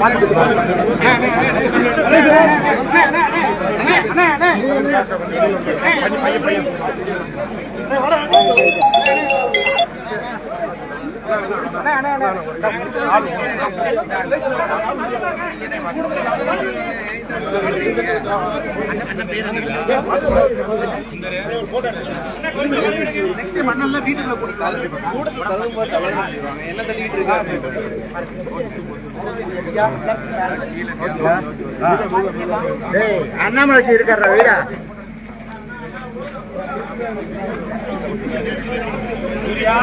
பாருங்க நெக்ஸ்ட் மண்ணல்ல வீட்டுல கொடுத்தாங்க என்ன அண்ணாமலை இருக்காரா வீடா? उद्या